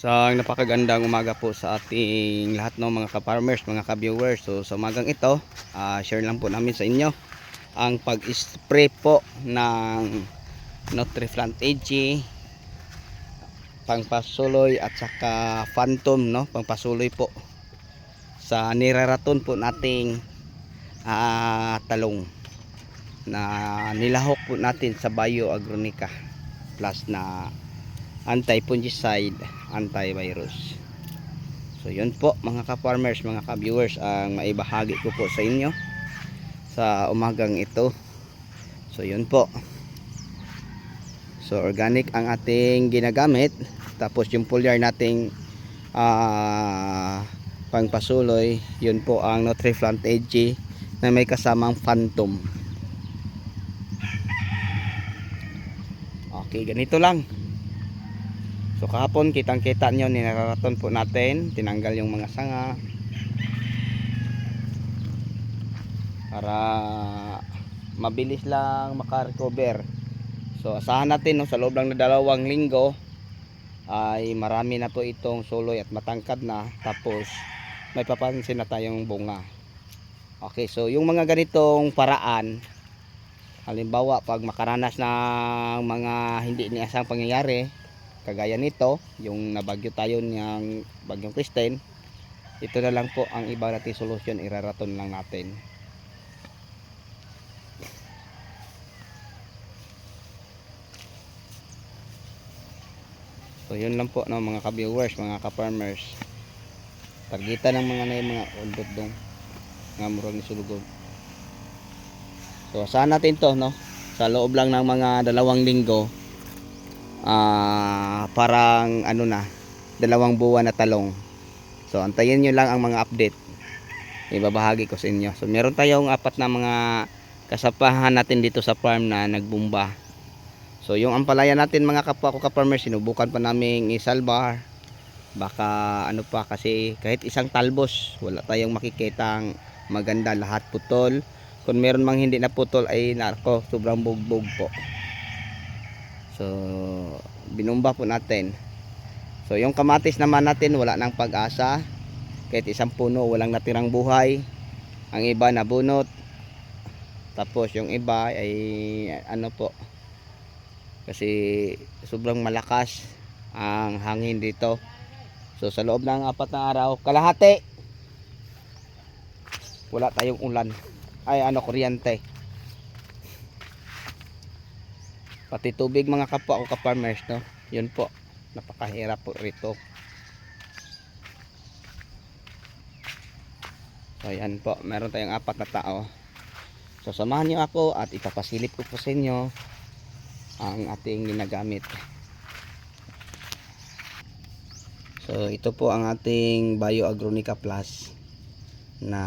Sa napakagandang umaga po sa ating lahat ng mga ka-farmers, mga ka-viewers. So sa umagang ito, ah, share lang po namin sa inyo ang pag-spray po ng Nutriflant AG pangpasuloy at saka phantom no pangpasuloy po sa niraraton po nating ah, talong na nilahok po natin sa Bio Agronica plus na anti-fungicide, antivirus. So yun po mga ka-farmers, mga ka-viewers ang maibahagi ko po sa inyo sa umagang ito. So yun po. So organic ang ating ginagamit tapos yung foliar nating ah, pangpasuloy, yun po ang Nutriflant AG na may kasamang Phantom. Okay, ganito lang. So kahapon kitang kita nyo ninararaton po natin. Tinanggal yung mga sanga. Para mabilis lang makarecover. So asahan natin no, sa loob lang na dalawang linggo ay marami na po itong suloy at matangkad na. Tapos may papansin na tayong bunga. Okay so yung mga ganitong paraan halimbawa pag makaranas ng mga hindi niasang pangyayari kagaya nito yung nabagyo tayo ng bagyong Kristen ito na lang po ang iba nating solusyon iraraton lang natin. So yun lang po no, mga ka-viewers mga ka-farmers. Targeta ng mga na yung mga undot dong nga murag ni sulugod. So saan natin to no? Sa loob lang ng mga dalawang linggo ah parang ano na dalawang buwan na talong. So antayin nyo lang ang mga update. Ibabahagi ko sa inyo. So meron tayong apat na mga kasapahan natin dito sa farm na nagbumba. So yung ampalaya natin mga kapwa ko ka-farmers sinubukan pa namin isalbar. Baka ano pa kasi kahit isang talbos wala tayong makikitang maganda lahat putol. Kung meron mang hindi na putol ay narko sobrang bugbog po So, binumba po natin. So, yung kamatis naman natin, wala nang pag-asa. Kahit isang puno, walang natirang buhay. Ang iba nabunot. Tapos, yung iba ay ano po. Kasi, sobrang malakas ang hangin dito. So, sa loob ng apat na araw, kalahati. Wala tayong ulan. Ay, ano, kuryente. Pati tubig mga kapwa ko ka-farmers no? Yun po. Napakahirap po rito. So yan po. Meron tayong apat na tao. So samahan niyo ako at ipapasilip ko po sa inyo ang ating ginagamit. So ito po ang ating Bio Agronica Plus na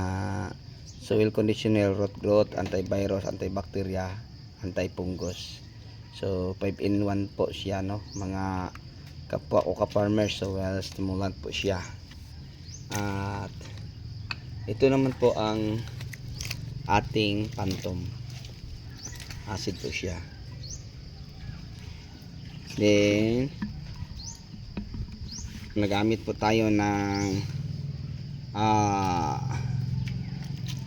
soil conditioner root growth antivirus antibacteria antifungus So 5 in 1 po siya no, mga kapwa o ka-farmers so well stimulant po siya. At ito naman po ang ating phantom. Acid po siya. Then nagamit po tayo ng ah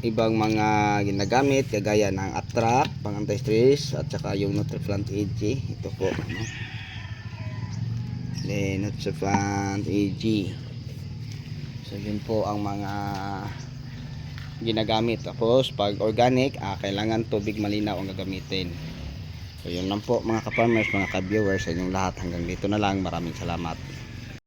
ibang mga ginagamit kagaya ng attract, pang anti-stress at saka yung Nutriplant AG ito po. Ano? then Nutriplant AG so yun po ang mga ginagamit. Tapos pag organic ah, kailangan tubig malinaw ang gagamitin. So yun lang po mga ka-farmers mga ka-viewers. Sa inyong lahat. Hanggang dito na lang. Maraming salamat